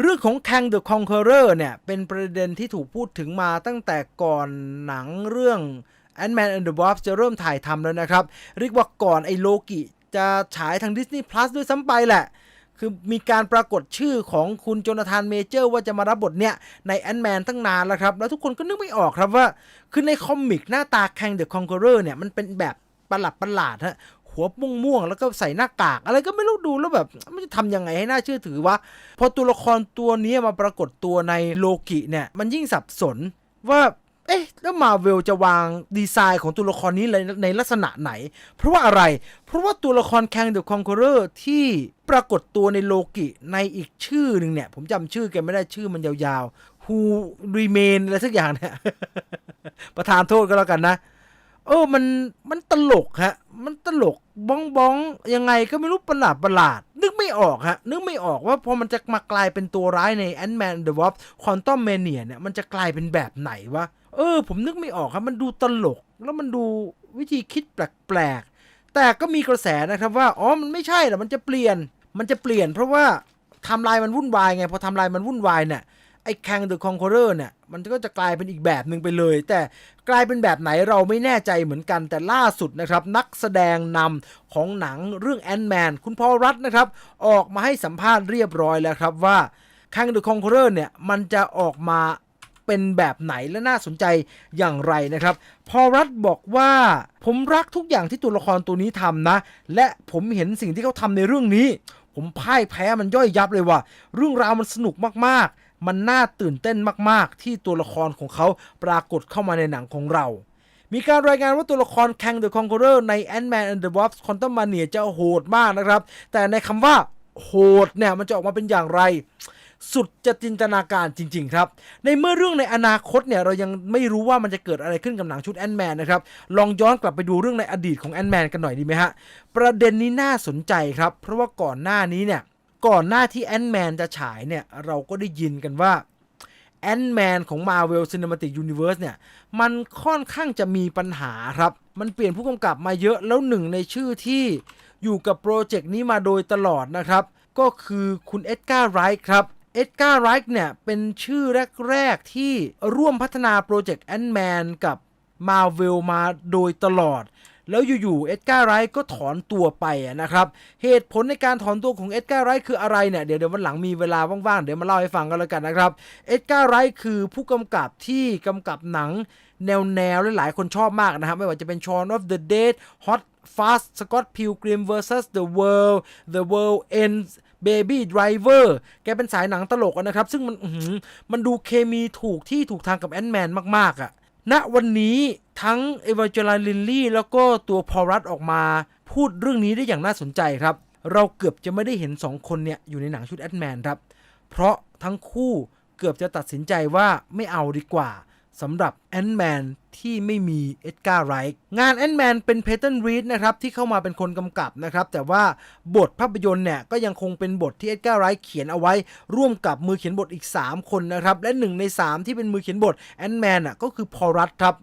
เรื่องของ Kang the Conqueror เนี่ย เป็นประเด็นที่ถูกพูดถึงมาตั้งแต่ก่อนหนังเรื่อง Ant-Man and the Wasp จะเริ่มถ่ายทำแล้วนะครับ เรียกว่าก่อนไอ้โลกิจะฉายทาง Disney Plus ด้วยซ้ำไปแหละ คือมีการปรากฏชื่อของคุณโจนาธานเมเจอร์ว่าจะมารับบทเนี่ย ในแอนแมนตั้งนานแล้วครับ แล้วทุกคนก็นึกไม่ออกครับว่า คือในคอมิกหน้าตา Kang the Conqueror เนี่ย มันเป็นแบบประหลาดประหลาดฮะ หัวม่วงม่วงๆแล้วก็ใส่หน้ากาก อะไรก็ไม่รู้ดูแล้วแบบมันจะทำยังไงให้น่าเชื่อถือวะพอตัวละครตัวนี้มาปรากฏตัวในโลกิเนี่ยมันยิ่งสับสนว่าเอ๊ะแล้วมาเวลจะวางดีไซน์ของตัวละครนี้ในในลักษณะไหน เพราะว่าอะไร เพราะว่าตัวละคร Kang the Conqueror ที่ปรากฏตัวในโลกิในอีกชื่อหนึ่งเนี่ย ผมจำชื่อแกไม่ได้ชื่อมันยาวๆ Who Remain อะไรสักอย่างเนี่ย ประธานโทษก็แล้วกันนะ เออมันมันตลกฮะ มันตลกบ้องบ้องยังไงก็ไม่รู้ประหลาดประหลาด นึกไม่ออกฮะ นึกไม่ออกว่าพอมันจะมากลายเป็นตัวร้ายใน Ant-Man and the Wasp Quantum Mania เนี่ยมันจะกลายเป็นแบบไหนวะ เออ ผมนึกไม่ออกครับ มันดูตลก แล้วมันดูวิธีคิดแปลกๆ แต่ก็มีกระแสนะครับว่า อ๋อ มันไม่ใช่หรอมันจะเปลี่ยน มันจะเปลี่ยนเพราะว่าทำลายมันวุ่นวายไง พอทำลายมันวุ่นวายเนี่ย ไอ้ Kang the Conqueror เนี่ยมันก็จะกลายเป็นอีกแบบหนึ่งไปเลย แต่กลายเป็นแบบไหนเราไม่แน่ใจเหมือนกันแต่ล่าสุดนะครับ นักแสดงนำของหนังเรื่อง Ant-Man คุณพอลรัตนะครับ ออกมาให้สัมภาษณ์เรียบร้อยแล้วครับว่า Kang the Conqueror เนี่ยมันจะออกมาเป็นแบบไหนและน่าสนใจอย่างไรนะครับ พอลรัตน์บอกว่าผมรักทุกอย่างที่ตัวละครตัวนี้ทำนะ และผมเห็นสิ่งที่เขาทำในเรื่องนี้ ผมพ่ายแพ้มันย่อยยับเลยว่าเรื่องราวมันสนุกมากๆ มันน่าตื่นเต้นมากๆ ที่ตัวละครของเขาปรากฏเข้ามาในหนังของเรา มีการรายงานว่าตัวละคร Kang the Conqueror ใน Ant-Man and the Wasp Quantumania จะโหดมากนะครับ แต่ในคำว่าโหดเนี่ยมันจะออกมาเป็นอย่างไรสุดจะจินตนาการจริง ๆ ครับ ในเมื่อเรื่องในอนาคตเนี่ย เรายังไม่รู้ว่ามันจะเกิดอะไรขึ้นกับหนังชุดแอนแมนนะครับ ลองย้อนกลับไปดูเรื่องในอดีตของแอนแมนกันหน่อยดีไหมฮะ ประเด็นนี้น่าสนใจครับ เพราะว่าก่อนหน้านี้เนี่ย ก่อนหน้าที่แอนด์แมนจะฉายเนี่ย เราก็ได้ยินกันว่าแอนด์แมนของ Marvel Cinematic Universe เนี่ย มันค่อนข้างจะมีปัญหาครับ มันเปลี่ยนผู้กำกับมาเยอะแล้วหนึ่งในชื่อที่อยู่กับโปรเจกต์นี้มาโดยตลอดนะครับ ก็คือคุณเอ็ดการ์ไรท์ครับเอ็ดการ์ไรท์เนี่ยเป็นชื่อแรก ๆ ที่ร่วมพัฒนาโปรเจกต์แอนด์แมนกับ Marvel มาโดยตลอด แล้วอยู่ๆเอ็ดการ์ไรก็ถอนตัวไปนะครับเหตุผลในการถอนตัวของเอ็ดการ์ไรคืออะไรเนี่ยเดี๋ยวเดี๋ยววันหลังมีเวลาว่างๆเดี๋ยวมาเล่าให้ฟังกันแล้วกันนะครับเอ็ดการ์ไรคือผู้กำกับที่กำกับหนังแนวๆและหลายคนชอบมากนะครับไม่ว่าจะเป็น Shaun of the Dead Hot Fast Scott Pilgrim vs The World The World Ends Baby Driver แกเป็นสายหนังตลกนะครับ ซึ่งมันมันดูเคมีถูกที่ถูกทางกับแอนด์แมนมากๆอะ ณวันนี้ทั้งเอวาเจลาลินลี่แล้วก็ตัวพอรัตออกมา พูดเรื่องนี้ได้อย่างน่าสนใจครับ เราเกือบจะไม่ได้เห็น 2 คนเนี่ยอยู่ในหนังชุดแอดแมนครับ เพราะทั้งคู่เกือบจะตัดสินใจว่าไม่เอาดีกว่า สำหรับแอนด์แมนที่ไม่มีเอ็ดการ์ไรท์งานแอนด์แมนเป็นเพเทนรีดนะครับที่เข้ามาเป็นคนกำกับนะครับแต่ว่าบทภาพยนตร์เนี่ยก็ยังคงเป็นบทที่เอ็ดการ์ไรท์เขียนเอาไว้ ร่วมกับมือเขียนบทอีก 3 คนนะครับและหนึ่งใน 3 ที่เป็นมือเขียนบทแอนด์แมนอะก็คือพอรัตครับ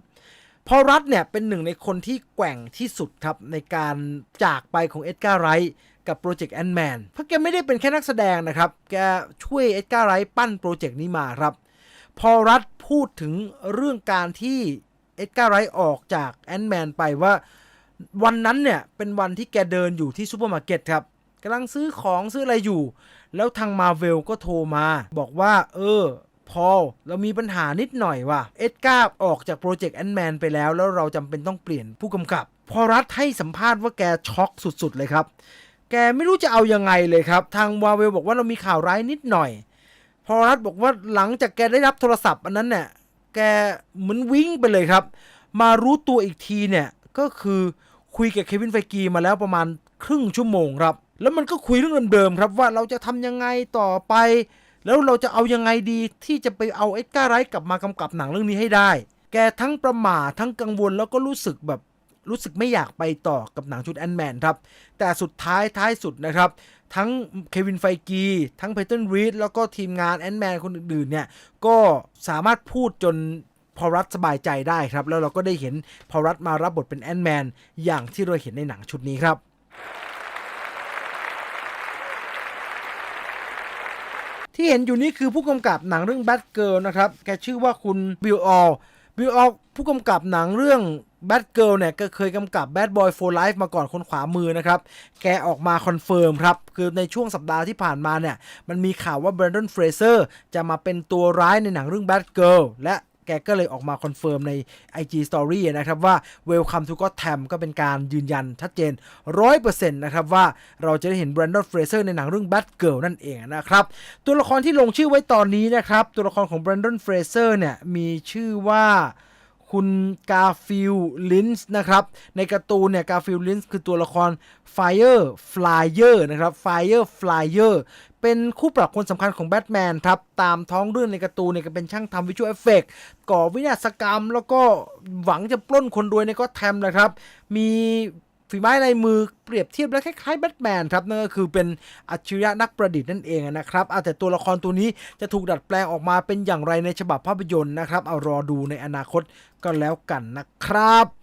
พอรัตเนี่ยเป็นหนึ่งในคนที่แกว่งที่สุดครับในการจากไปของเอ็ดการ์ไรท์กับโปรเจกต์แอนด์แมนเพราะแกไม่ได้เป็นแค่นักแสดงนะครับแกช่วยเอ็ดการ์ไรท์ปั้นโปรเจกต์นี้มาครับ พอรัฐพูดถึงเรื่องการที่เอ็ดการ์ไรออกจากแอนแมนไปว่าวันนั้นเนี่ย เป็นวันที่แกเดินอยู่ที่ซูเปอร์มาร์เก็ตครับกำลังซื้อของซื้ออะไรอยู่ แล้วทางมาเวลก็โทรมา บอกว่า เออ พอเรามีปัญหานิดหน่อยว่ะ เอ็ดการ์ออกจากโปรเจกต์แอนแมนไปแล้ว แล้วเราจำเป็นต้องเปลี่ยนผู้กำกับ พอรัฐให้สัมภาษณ์ว่าแกช็อกสุดๆเลยครับ แกไม่รู้จะเอายังไงเลยครับ ทางมาเวลบอกว่าเรามีข่าวร้ายนิดหน่อย พอรัฐบอกว่าหลังจากแกได้รับโทรศัพท์อันนั้นเนี่ยแกเหมือนวิ่งไปเลยครับ มารู้ตัวอีกทีเนี่ยก็คือคุยกับเควินไฟกีมาแล้วประมาณครึ่งชั่วโมงครับ แล้วมันก็คุยเรื่องเดิมๆครับว่าเราจะทำยังไงต่อไป แล้วเราจะเอายังไงดีที่จะไปเอาเอ็ดการ์ไรท์กลับมากำกับหนังเรื่องนี้ให้ได้ แกทั้งประหม่าทั้งกังวลแล้วก็รู้สึกแบบรู้สึกไม่อยากไปต่อกับหนังชุดแอนแมนครับ แต่สุดท้ายท้ายสุดนะครับ ทั้งเควินไฟกี ทั้งเพเทนรีดแล้วก็ทีมงานแอนแมนคนอื่นๆเนี่ย ก็สามารถพูดจนพอรัฐสบายใจได้ครับ แล้วเราก็ได้เห็นพอรัฐมารับบทเป็นแอนแมนอย่างที่เราเห็นในหนังชุดนี้ครับที่เห็นอยู่นี่คือผู้กำกับหนังเรื่อง Bad Girl นะครับ แกชื่อว่าคุณบิลออลบิลออลผู้กำกับหนังเรื่อง Bad Girl เนี่ยก็เคยกำกับ Bad Boy for Life มาก่อนคนขวามือนะครับ แกออกมาคอนเฟิร์มครับ คือในช่วงสัปดาห์ที่ผ่านมาเนี่ย มันมีข่าวว่า Brandon Fraser จะมาเป็นตัวร้ายในหนังเรื่อง Bad Girl และแกก็เลยออกมาคอนเฟิร์มใน IG Story นะครับว่า Welcome to Gotham ก็เป็นการยืนยันชัดเจน 100%นะครับว่าเราจะได้เห็น Brandon Fraser ในหนังเรื่อง Bad Girl นั่นเองนะครับ ตัวละครที่ลงชื่อไว้ตอนนี้นะครับ ตัวละครของ Brandon Fraser เนี่ยมีชื่อว่า คุณกาฟิลลินส์นะครับ ในการ์ตูนเนี่ยกาฟิลลินส์คือตัวละคร Fire Flyer นะครับ Fire Flyer เป็นคู่ปรับคนสำคัญของแบทแมนครับ ตามท้องเรื่องในการ์ตูนเนี่ยก็เป็นช่างทำวิชวลเอฟเฟกก่อวินาศกรรม แล้วก็หวังจะปล้นคนรวยในก็แทมนะครับ มี ฝีไม้ลายมือเปรียบเทียบแล้วคล้ายๆแบทแมนครับนั่นก็คือเป็นอัจฉริยะนักประดิษฐ์นั่นเองนะครับเอาแต่ตัวละครตัวนี้จะถูกดัดแปลงออกมาเป็นอย่างไรในฉบับภาพยนตร์นะครับ เอารอดูในอนาคตก็แล้วกันนะครับ